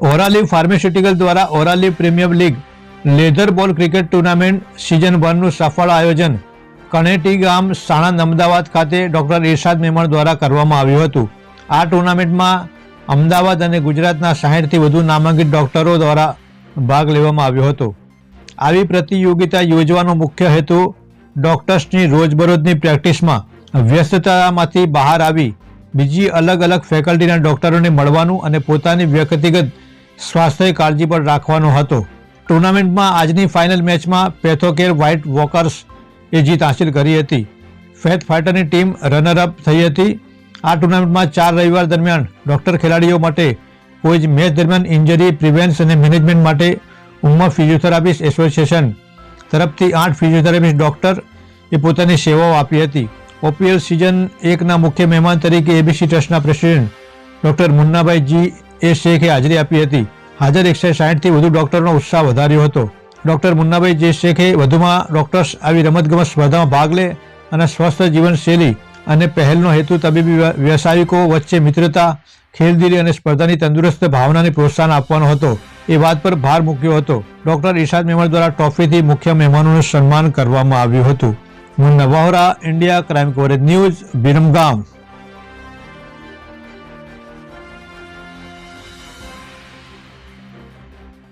ઓરાલી pharmaceutical દ્વારા Orali premier league leather ball cricket tournament season વનનું સફળ આયોજન કણેટી ગામ સાણંદ અમદાવાદ ખાતે ડોક્ટર ઇરશાદ મેમણ દ્વારા કરવામાં આવ્યું હતું. આ ટુર્નામેન્ટમાં અમદાવાદ અને ગુજરાતના સાહીઠથી વધુ નામાંકિત ડોક્ટરો દ્વારા ભાગ લેવામાં આવ્યો હતો. આવી પ્રતિયોગિતા યોજવાનો મુખ્ય હેતુ ડોક્ટર્સની રોજબરોજની પ્રેક્ટિસમાં વ્યસ્તતામાંથી બહાર આવી બીજી અલગ અલગ ફેકલ્ટીના ડોક્ટરોને મળવાનું અને પોતાની વ્યક્તિગત સ્વાસ્થ્ય કાળજી પર રાખવાનો હતો. ટુર્નામેન્ટમાં આજની ફાઇનલ મેચમાં પેથોકેર વ્હાઇટ વોકર્સ એ જીત હાંસિલ કરી હતી. ફેથ ફાઇટરની ટીમ રનરઅપ થઈ હતી. આ ટુર્નામેન્ટમાં ચાર રવિવાર દરમિયાન ડોક્ટર ખેલાડીઓ માટે કોઈ જ મેચ દરમિયાન ઇન્જરી પ્રિવેન્સ અને મેનેજમેન્ટ માટે ઉમર ફિઝિયોથેરાપિસ્ટ એસોસિએશન તરફથી આઠ ફિઝિયોથેરાપિસ્ટ ડોક્ટર એ પોતાની સેવાઓ આપી હતી. ઓપીએલ સિઝન એકના મુખ્ય મહેમાન તરીકે એબીસી ટ્રસ્ટના president doctor Munnabhai G A શેખે હાજરી આપી હતી. હાજર એકસો સાહીઠથી વધુ ડોક્ટરનો ઉત્સાહ વધાર્યો હતો. ડોક્ટર મુન્નાભાઈ જે શેખે વધુમાં ડોક્ટર્સ આવી રમતગમત સ્પર્ધામાં ભાગ લે અને સ્વસ્થ જીવનશૈલી અને પહેલનો હેતુ તબીબી વ્યવસાયિકો વચ્ચે મિત્રતા ખેલદીરી અને સ્પર્ધાની તંદુરસ્ત ભાવનાને પ્રોત્સાહન આપવાનો હતો. એ વાત પર ભાર મૂક્યો હતો. ડોક્ટર ઈશાદ મેમણ દ્વારા ટ્રોફીથી મુખ્ય મહેમાનોનું સન્માન કરવામાં આવ્યું હતું. Munna Vahora, India crime coverage news, Viramgam.